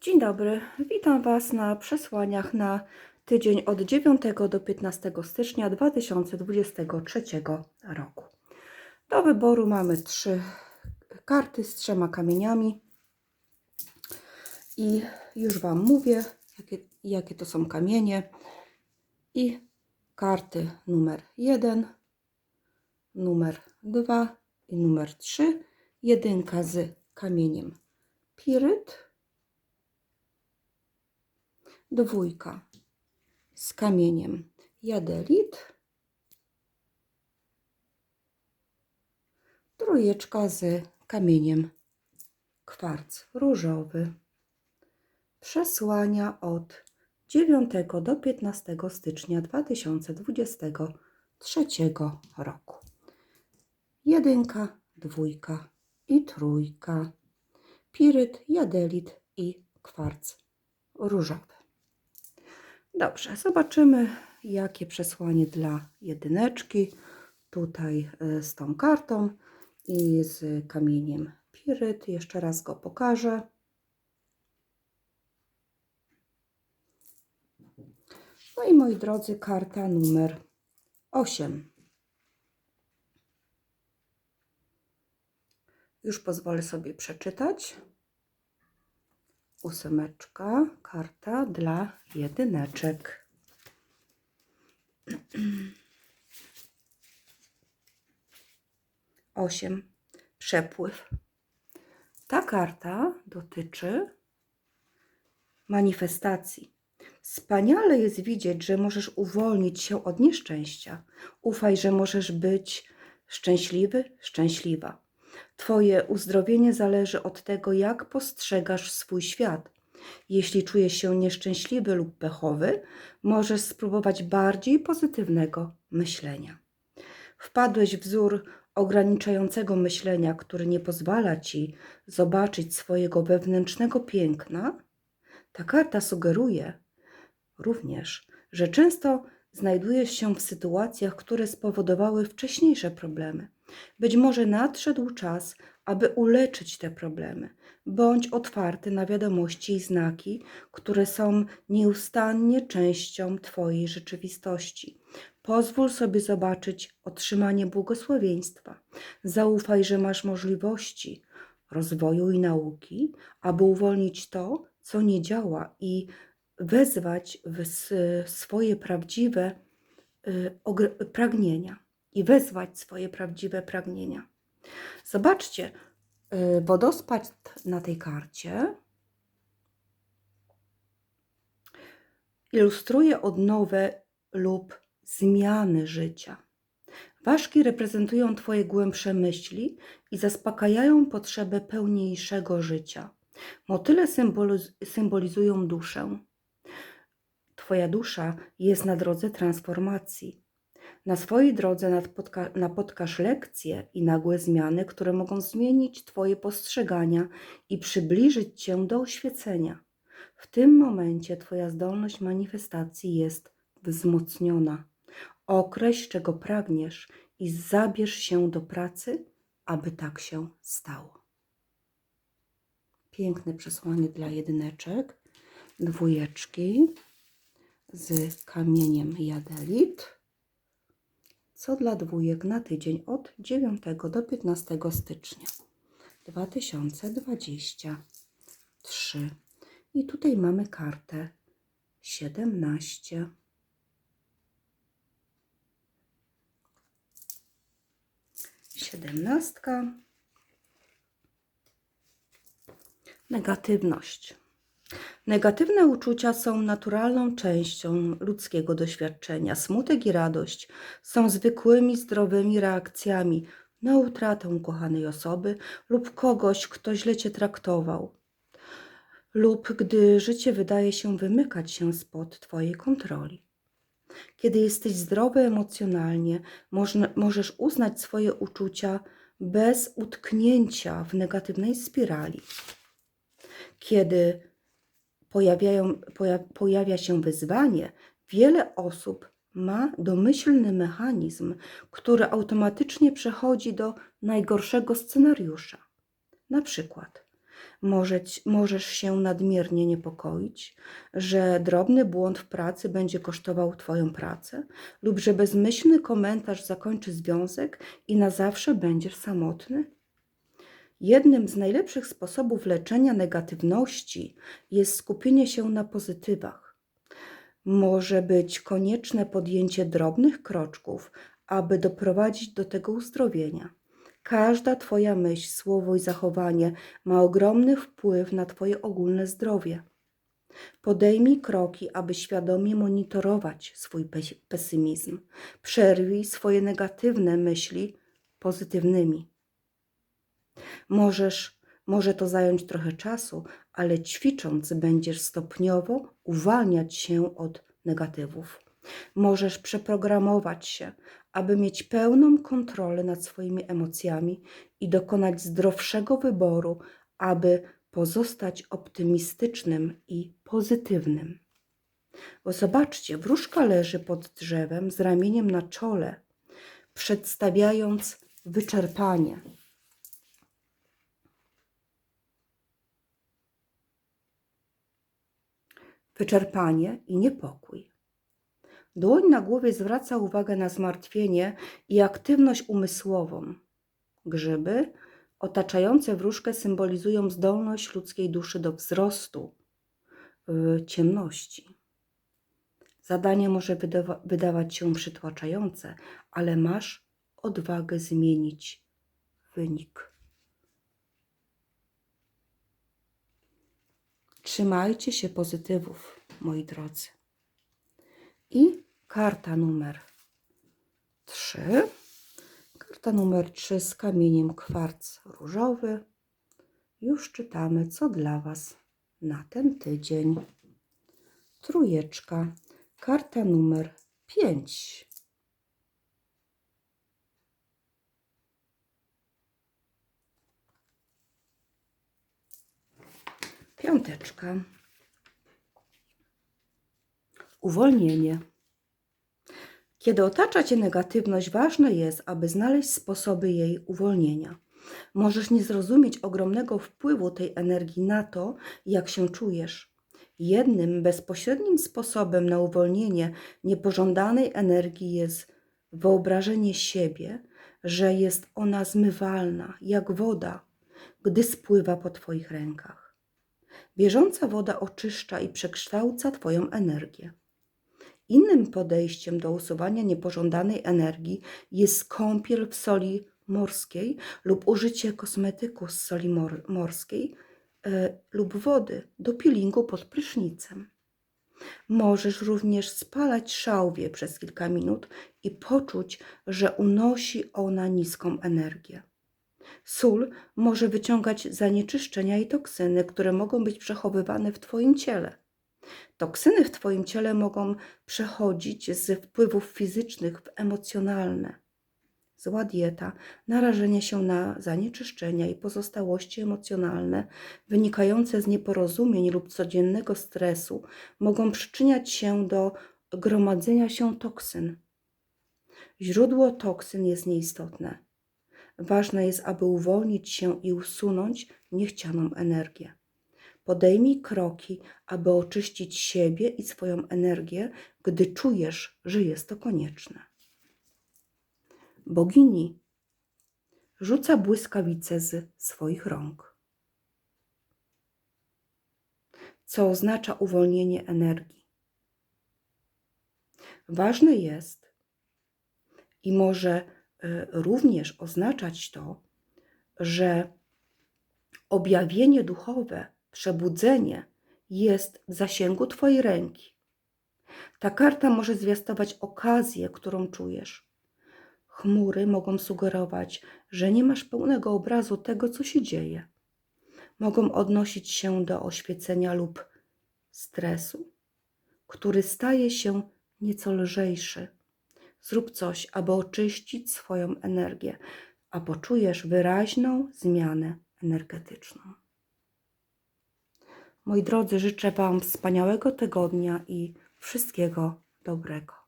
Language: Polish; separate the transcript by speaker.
Speaker 1: Dzień dobry, witam Was na przesłaniach na tydzień od 9 do 15 stycznia 2023 roku. Do wyboru mamy trzy karty z trzema kamieniami i już Wam mówię, jakie, jakie to są kamienie i karty numer 1, numer 2 i numer 3. Jedynka z kamieniem piryt. Dwójka z kamieniem jadelit, trójeczka z kamieniem kwarc różowy. Przesłania od 9 do 15 stycznia 2023 roku. Jedynka, dwójka i trójka. Piryt, jadelit i kwarc różowy. Dobrze, zobaczymy jakie przesłanie dla jedyneczki. Tutaj y, z tą kartą i z kamieniem piryt. Jeszcze raz go pokażę. No i moi drodzy, karta numer 8. Już pozwolę sobie przeczytać. Ósemeczka, karta dla jedyneczek. Osiem. Przepływ. Ta karta dotyczy manifestacji. Wspaniale jest widzieć, że możesz uwolnić się od nieszczęścia. Ufaj, że możesz być szczęśliwy, szczęśliwa. Twoje uzdrowienie zależy od tego, jak postrzegasz swój świat. Jeśli czujesz się nieszczęśliwy lub pechowy, możesz spróbować bardziej pozytywnego myślenia. Wpadłeś w wzór ograniczającego myślenia, który nie pozwala ci zobaczyć swojego wewnętrznego piękna? Ta karta sugeruje również, że często znajdujesz się w sytuacjach, które spowodowały wcześniejsze problemy. Być może nadszedł czas, aby uleczyć te problemy. Bądź otwarty na wiadomości i znaki, które są nieustannie częścią Twojej rzeczywistości. Pozwól sobie zobaczyć otrzymanie błogosławieństwa. Zaufaj, że masz możliwości rozwoju i nauki, aby uwolnić to, co nie działa i wezwać swoje prawdziwe y, pragnienia wezwać swoje prawdziwe pragnienia. Zobaczcie, y, wodospad na tej karcie ilustruje odnowę lub zmiany życia. Ważki reprezentują Twoje głębsze myśli i zaspokajają potrzebę pełniejszego życia. Motyle symboliz- symbolizują duszę. Twoja dusza jest na drodze transformacji. Na swojej drodze napotka, napotkasz lekcje i nagłe zmiany, które mogą zmienić Twoje postrzegania i przybliżyć Cię do oświecenia. W tym momencie Twoja zdolność manifestacji jest wzmocniona. Określ, czego pragniesz i zabierz się do pracy, aby tak się stało. Piękne przesłanie dla jedyneczek, dwójeczki z kamieniem jadelit. Co dla dwójek na tydzień od 9 do 15 stycznia 2023. I tutaj mamy kartę 17. Siedemnastka. Negatywność. Negatywne uczucia są naturalną częścią ludzkiego doświadczenia. Smutek i radość są zwykłymi, zdrowymi reakcjami na utratę ukochanej osoby lub kogoś, kto źle cię traktował, lub gdy życie wydaje się wymykać się spod Twojej kontroli. Kiedy jesteś zdrowy emocjonalnie, możesz uznać swoje uczucia bez utknięcia w negatywnej spirali. Kiedy pojawiają, poja, pojawia się wyzwanie, wiele osób ma domyślny mechanizm, który automatycznie przechodzi do najgorszego scenariusza. Na przykład, Może, ci- możesz się nadmiernie niepokoić, że drobny błąd w pracy będzie kosztował Twoją pracę, lub że bezmyślny komentarz zakończy związek i na zawsze będziesz samotny. Jednym z najlepszych sposobów leczenia negatywności jest skupienie się na pozytywach. Może być konieczne podjęcie drobnych kroczków, aby doprowadzić do tego uzdrowienia. Każda Twoja myśl, słowo i zachowanie ma ogromny wpływ na Twoje ogólne zdrowie. Podejmij kroki, aby świadomie monitorować swój pes- pesymizm. Przerwij swoje negatywne myśli pozytywnymi. Możesz, może to zająć trochę czasu, ale ćwicząc będziesz stopniowo uwalniać się od negatywów. Możesz przeprogramować się, aby mieć pełną kontrolę nad swoimi emocjami i dokonać zdrowszego wyboru, aby pozostać optymistycznym i pozytywnym. Bo zobaczcie, wróżka leży pod drzewem z ramieniem na czole, przedstawiając wyczerpanie. Wyczerpanie i niepokój. Dłoń na głowie zwraca uwagę na zmartwienie i aktywność umysłową. Grzyby otaczające wróżkę symbolizują zdolność ludzkiej duszy do wzrostu w ciemności. Zadanie może wydawa- wydawać się przytłaczające, ale masz odwagę zmienić wynik. Trzymajcie się pozytywów, moi drodzy. I karta numer 3. Karta numer 3 z kamieniem kwarc różowy. Już czytamy, co dla Was na ten tydzień. Trójeczka. Karta numer 5. Piąteczka. Uwolnienie. Kiedy otacza Cię negatywność, ważne jest, aby znaleźć sposoby jej uwolnienia. Możesz nie zrozumieć ogromnego wpływu tej energii na to, jak się czujesz. Jednym bezpośrednim sposobem na uwolnienie niepożądanej energii jest wyobrażenie siebie, że jest ona zmywalna, jak woda, gdy spływa po Twoich rękach. Bieżąca woda oczyszcza i przekształca Twoją energię. Innym podejściem do usuwania niepożądanej energii jest kąpiel w soli morskiej lub użycie kosmetyku z soli mor morskiej e, lub wody do peelingu pod prysznicem. Możesz również spalać szałwię przez kilka minut i poczuć, że unosi ona niską energię. Sól może wyciągać zanieczyszczenia i toksyny, które mogą być przechowywane w Twoim ciele. Toksyny w Twoim ciele mogą przechodzić z wpływów fizycznych w emocjonalne. Zła dieta, narażenie się na zanieczyszczenia i pozostałości emocjonalne wynikające z nieporozumień lub codziennego stresu mogą przyczyniać się do gromadzenia się toksyn. Źródło toksyn jest nieistotne. Ważne jest, aby uwolnić się i usunąć niechcianą energię. Podejmij kroki, aby oczyścić siebie i swoją energię, gdy czujesz, że jest to konieczne. Bogini rzuca błyskawice z swoich rąk, co oznacza uwolnienie energii. Ważne jest i może również oznaczać to, że objawienie duchowe, przebudzenie jest w zasięgu Twojej ręki. Ta karta może zwiastować okazję, którą czujesz. Chmury mogą sugerować, że nie masz pełnego obrazu tego, co się dzieje. Mogą odnosić się do oświecenia lub stresu, który staje się nieco lżejszy. Zrób coś, aby oczyścić swoją energię, a poczujesz wyraźną zmianę energetyczną. Moi drodzy, życzę Wam wspaniałego tygodnia i wszystkiego dobrego.